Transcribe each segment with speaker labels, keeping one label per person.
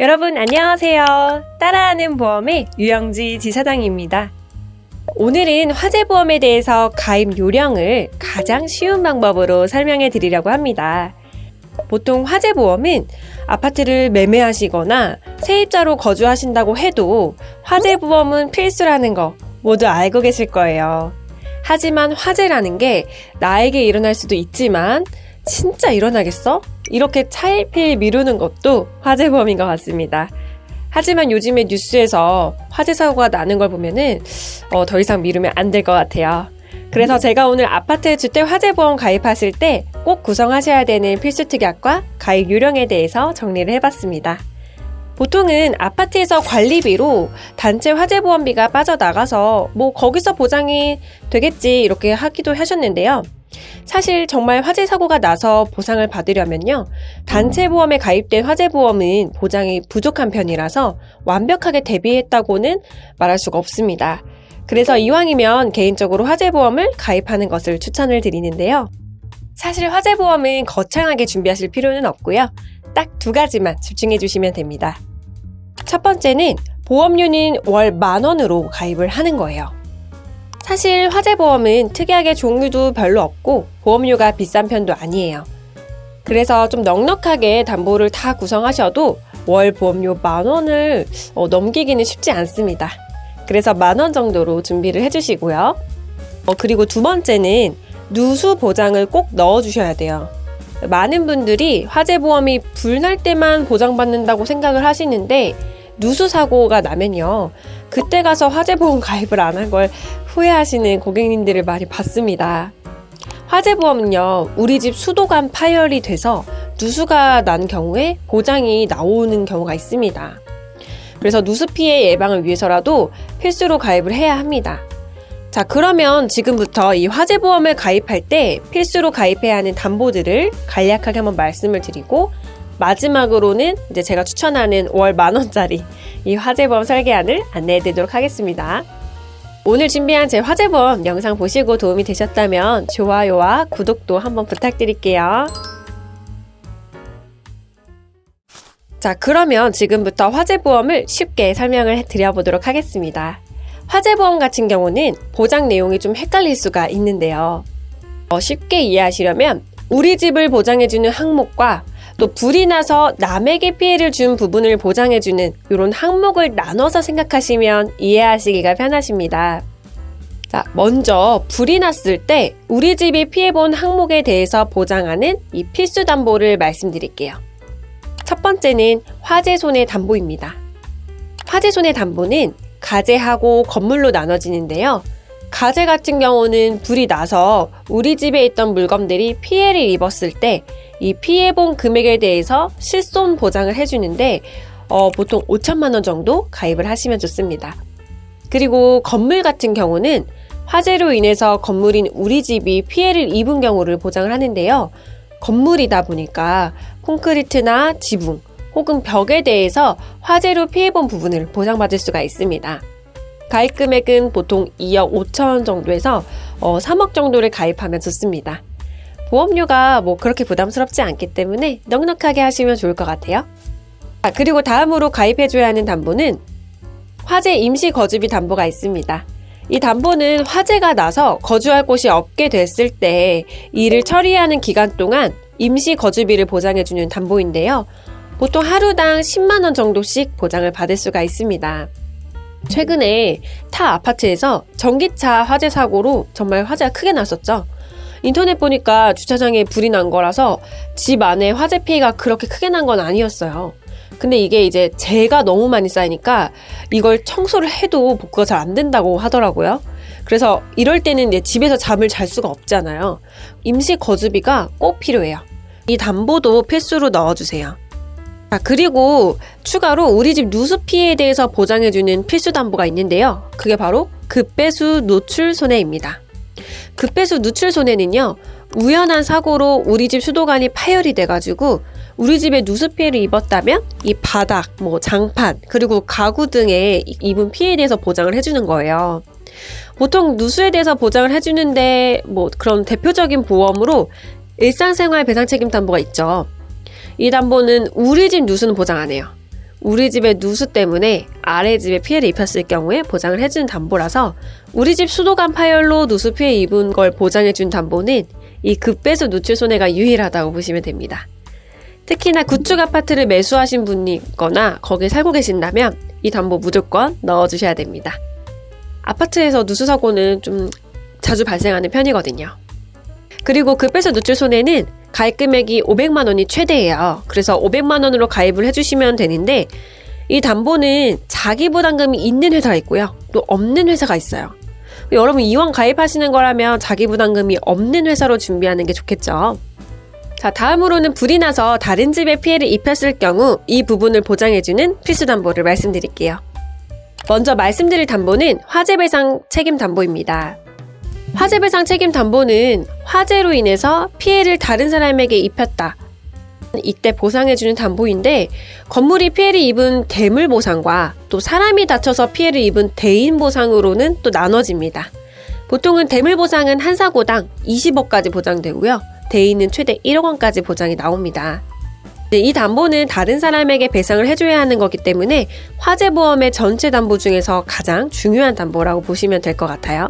Speaker 1: 여러분 안녕하세요. 따라하는 보험의 유영지 지사장입니다. 오늘은 화재보험에 대해서 가입 요령을 가장 쉬운 방법으로 설명해 드리려고 합니다. 보통 화재보험은 아파트를 매매하시거나 세입자로 거주하신다고 해도 화재보험은 필수라는 거 모두 알고 계실 거예요. 하지만 화재라는 게 나에게 일어날 수도 있지만 진짜 일어나겠어? 이렇게 차일피일 미루는 것도 화재보험인 것 같습니다. 하지만 요즘에 뉴스에서 화재 사고가 나는 걸 보면은 어, 더 이상 미루면 안 될 것 같아요. 그래서 제가 오늘 아파트 주택 화재보험 가입하실 때 꼭 구성하셔야 되는 필수 특약과 가입 요령에 대해서 정리를 해봤습니다. 보통은 아파트에서 관리비로 단체 화재보험비가 빠져나가서 뭐 거기서 보장이 되겠지 이렇게 하기도 하셨는데요. 사실 정말 화재 사고가 나서 보상을 받으려면요. 단체 보험에 가입된 화재 보험은 보장이 부족한 편이라서 완벽하게 대비했다고는 말할 수가 없습니다. 그래서 이왕이면 개인적으로 화재 보험을 가입하는 것을 추천을 드리는데요. 사실 화재 보험은 거창하게 준비하실 필요는 없고요. 딱 두 가지만 집중해 주시면 됩니다. 첫 번째는 보험료는 월 만 원으로 가입을 하는 거예요. 사실 화재보험은 특이하게 종류도 별로 없고 보험료가 비싼 편도 아니에요. 그래서 좀 넉넉하게 담보를 다 구성하셔도 월 보험료 만 원을 어, 넘기기는 쉽지 않습니다. 그래서 만 원 정도로 준비를 해주시고요. 어, 그리고 두 번째는 누수 보장을 꼭 넣어주셔야 돼요. 많은 분들이 화재보험이 불날 때만 보장받는다고 생각을 하시는데 누수 사고가 나면요. 그때 가서 화재보험 가입을 안 한 걸 후회하시는 고객님들을 많이 봤습니다. 화재보험은요, 우리 집 수도관 파열이 돼서 누수가 난 경우에 보장이 나오는 경우가 있습니다. 그래서 누수 피해 예방을 위해서라도 필수로 가입을 해야 합니다. 자, 그러면 지금부터 이 화재보험을 가입할 때 필수로 가입해야 하는 담보들을 간략하게 한번 말씀을 드리고 마지막으로는 이제 제가 추천하는 월 만원짜리 이 화재보험 설계안을 안내해 드리도록 하겠습니다. 오늘 준비한 제 화재보험 영상 보시고 도움이 되셨다면 좋아요와 구독도 한번 부탁드릴게요. 자, 그러면 지금부터 화재보험을 쉽게 설명을 드려보도록 하겠습니다. 화재보험 같은 경우는 보장 내용이 좀 헷갈릴 수가 있는데요. 어, 쉽게 이해하시려면 우리 집을 보장해주는 항목과 또 불이 나서 남에게 피해를 준 부분을 보장해주는 이런 항목을 나눠서 생각하시면 이해하시기가 편하십니다. 자, 먼저 불이 났을 때 우리 집이 피해본 항목에 대해서 보장하는 이 필수 담보를 말씀드릴게요. 첫 번째는 화재 손해 담보입니다. 화재 손해 담보는 가재하고 건물로 나눠지는데요. 가재 같은 경우는 불이 나서 우리 집에 있던 물건들이 피해를 입었을 때 이 피해 본 금액에 대해서 실손 보장을 해주는데 어, 보통 5천만 원 정도 가입을 하시면 좋습니다. 그리고 건물 같은 경우는 화재로 인해서 건물인 우리 집이 피해를 입은 경우를 보장을 하는데요. 건물이다 보니까 콘크리트나 지붕 혹은 벽에 대해서 화재로 피해본 부분을 보장받을 수가 있습니다. 가입 금액은 보통 2억 5천 원 정도에서 어, 3억 정도를 가입하면 좋습니다. 보험료가 뭐 그렇게 부담스럽지 않기 때문에 넉넉하게 하시면 좋을 것 같아요. 아, 그리고 다음으로 가입해줘야 하는 담보는 화재 임시 거주비 담보가 있습니다. 이 담보는 화재가 나서 거주할 곳이 없게 됐을 때 이를 처리하는 기간 동안 임시 거주비를 보장해주는 담보인데요. 보통 하루당 10만원 정도씩 보장을 받을 수가 있습니다. 최근에 타 아파트에서 전기차 화재 사고로 정말 화재가 크게 났었죠. 인터넷 보니까 주차장에 불이 난 거라서 집 안에 화재 피해가 그렇게 크게 난 건 아니었어요. 근데 이게 이제 재가 너무 많이 쌓이니까 이걸 청소를 해도 복구가 잘 안 된다고 하더라고요. 그래서 이럴 때는 이제 집에서 잠을 잘 수가 없잖아요. 임시 거주비가 꼭 필요해요. 이 담보도 필수로 넣어주세요. 자, 그리고 추가로 우리 집 누수 피해에 대해서 보장해주는 필수 담보가 있는데요. 그게 바로 급배수 노출 손해입니다. 급배수 누출 손해는요, 우연한 사고로 우리 집 수도관이 파열이 돼가지고 우리 집에 누수 피해를 입었다면 이 바닥, 뭐 장판, 그리고 가구 등에 입은 피해에 대해서 보장을 해주는 거예요. 보통 누수에 대해서 보장을 해주는데 뭐 그런 대표적인 보험으로 일상생활 배상 책임 담보가 있죠. 이 담보는 우리 집 누수는 보장 안 해요. 우리 집의 누수 때문에 아래 집에 피해를 입혔을 경우에 보장을 해주는 담보라서 우리 집 수도관 파열로 누수 피해 입은 걸 보장해준 담보는 이 급배수 누출 손해가 유일하다고 보시면 됩니다. 특히나 구축 아파트를 매수하신 분이거나 거기 살고 계신다면 이 담보 무조건 넣어주셔야 됩니다. 아파트에서 누수 사고는 좀 자주 발생하는 편이거든요. 그리고 급배수 누출 손해는 가입 금액이 500만 원이 최대예요. 그래서 500만 원으로 가입을 해주시면 되는데 이 담보는 자기 부담금이 있는 회사가 있고요. 또 없는 회사가 있어요. 여러분 이왕 가입하시는 거라면 자기 부담금이 없는 회사로 준비하는 게 좋겠죠. 자, 다음으로는 불이 나서 다른 집에 피해를 입혔을 경우 이 부분을 보장해주는 필수 담보를 말씀드릴게요. 먼저 말씀드릴 담보는 화재 배상 책임 담보입니다. 화재 배상 책임 담보는 화재로 인해서 피해를 다른 사람에게 입혔다. 이때 보상해주는 담보인데 건물이 피해를 입은 대물 보상과 또 사람이 다쳐서 피해를 입은 대인 보상으로는 또 나눠집니다. 보통은 대물 보상은 한 사고당 20억까지 보장되고요. 대인은 최대 1억 원까지 보장이 나옵니다. 네, 이 담보는 다른 사람에게 배상을 해줘야 하는 거기 때문에 화재보험의 전체 담보 중에서 가장 중요한 담보라고 보시면 될 것 같아요.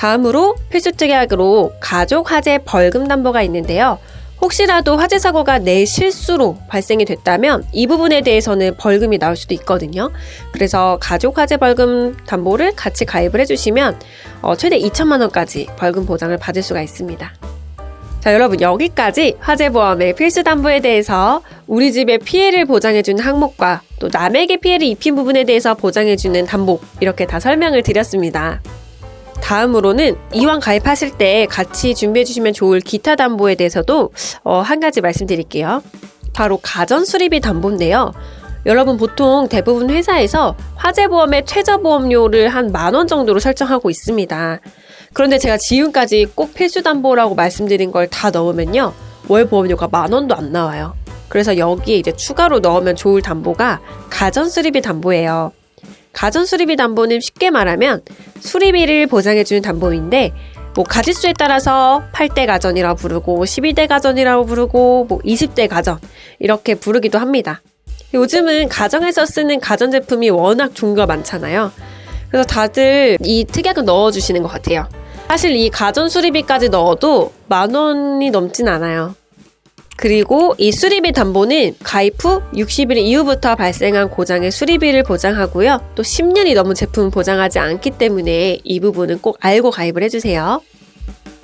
Speaker 1: 다음으로 필수특약으로 가족 화재 벌금 담보가 있는데요. 혹시라도 화재 사고가 내 실수로 발생이 됐다면 이 부분에 대해서는 벌금이 나올 수도 있거든요. 그래서 가족 화재 벌금 담보를 같이 가입을 해주시면 어, 최대 2천만 원까지 벌금 보장을 받을 수가 있습니다. 자, 여러분 여기까지 화재 보험의 필수 담보에 대해서 우리 집의 피해를 보장해 주는 항목과 또 남에게 피해를 입힌 부분에 대해서 보장해 주는 담보 이렇게 다 설명을 드렸습니다. 다음으로는 이왕 가입하실 때 같이 준비해 주시면 좋을 기타 담보에 대해서도 어, 한 가지 말씀드릴게요. 바로 가전 수리비 담보인데요. 여러분 보통 대부분 회사에서 화재보험의 최저보험료를 한 만 원 정도로 설정하고 있습니다. 그런데 제가 지금까지 꼭 필수 담보라고 말씀드린 걸 다 넣으면요. 월 보험료가 만 원도 안 나와요. 그래서 여기에 이제 추가로 넣으면 좋을 담보가 가전 수리비 담보예요. 가전 수리비 담보는 쉽게 말하면 수리비를 보장해주는 담보인데 뭐 가짓수에 따라서 8대 가전이라고 부르고 12대 가전이라고 부르고 뭐 20대 가전 이렇게 부르기도 합니다. 요즘은 가정에서 쓰는 가전제품이 워낙 종류가 많잖아요. 그래서 다들 이 특약을 넣어주시는 것 같아요. 사실 이 가전 수리비까지 넣어도 만 원이 넘진 않아요. 그리고 이 수리비 담보는 가입 후 60일 이후부터 발생한 고장의 수리비를 보장하고요. 또 10년이 넘은 제품은 보장하지 않기 때문에 이 부분은 꼭 알고 가입을 해주세요.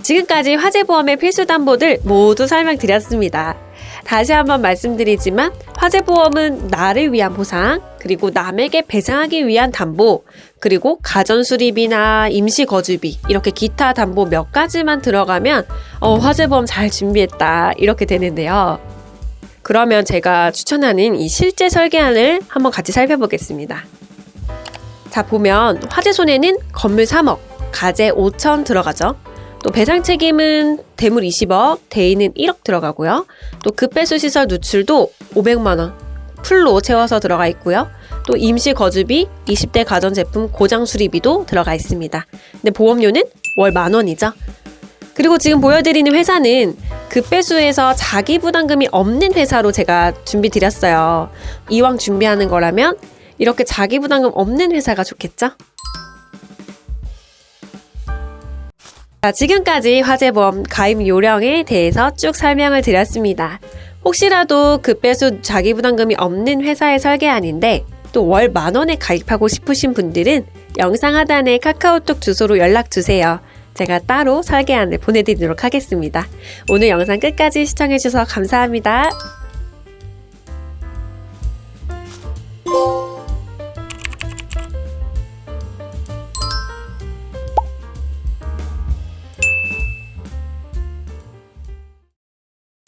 Speaker 1: 지금까지 화재보험의 필수 담보들 모두 설명드렸습니다. 다시 한번 말씀드리지만 화재보험은 나를 위한 보상, 그리고 남에게 배상하기 위한 담보, 그리고 가전수리비나 임시거주비, 이렇게 기타 담보 몇 가지만 들어가면 어, 화재보험 잘 준비했다 이렇게 되는데요. 그러면 제가 추천하는 이 실제 설계안을 한번 같이 살펴보겠습니다. 자, 보면 화재 손해는 건물 3억, 가재 5천 들어가죠. 또 배상 책임은 대물 20억, 대인은 1억 들어가고요. 또 급배수 시설 누출도 500만 원 풀로 채워서 들어가 있고요. 또 임시 거주비, 20대 가전제품 고장 수리비도 들어가 있습니다. 근데 보험료는 월 만 원이죠. 그리고 지금 보여드리는 회사는 급배수에서 자기 부담금이 없는 회사로 제가 준비 드렸어요. 이왕 준비하는 거라면 이렇게 자기 부담금 없는 회사가 좋겠죠? 자, 지금까지 화재보험 가입 요령에 대해서 쭉 설명을 드렸습니다. 혹시라도 급배수 자기 부담금이 없는 회사의 설계안인데 또 월 만원에 가입하고 싶으신 분들은 영상 하단에 카카오톡 주소로 연락 주세요. 제가 따로 설계안을 보내드리도록 하겠습니다. 오늘 영상 끝까지 시청해주셔서 감사합니다.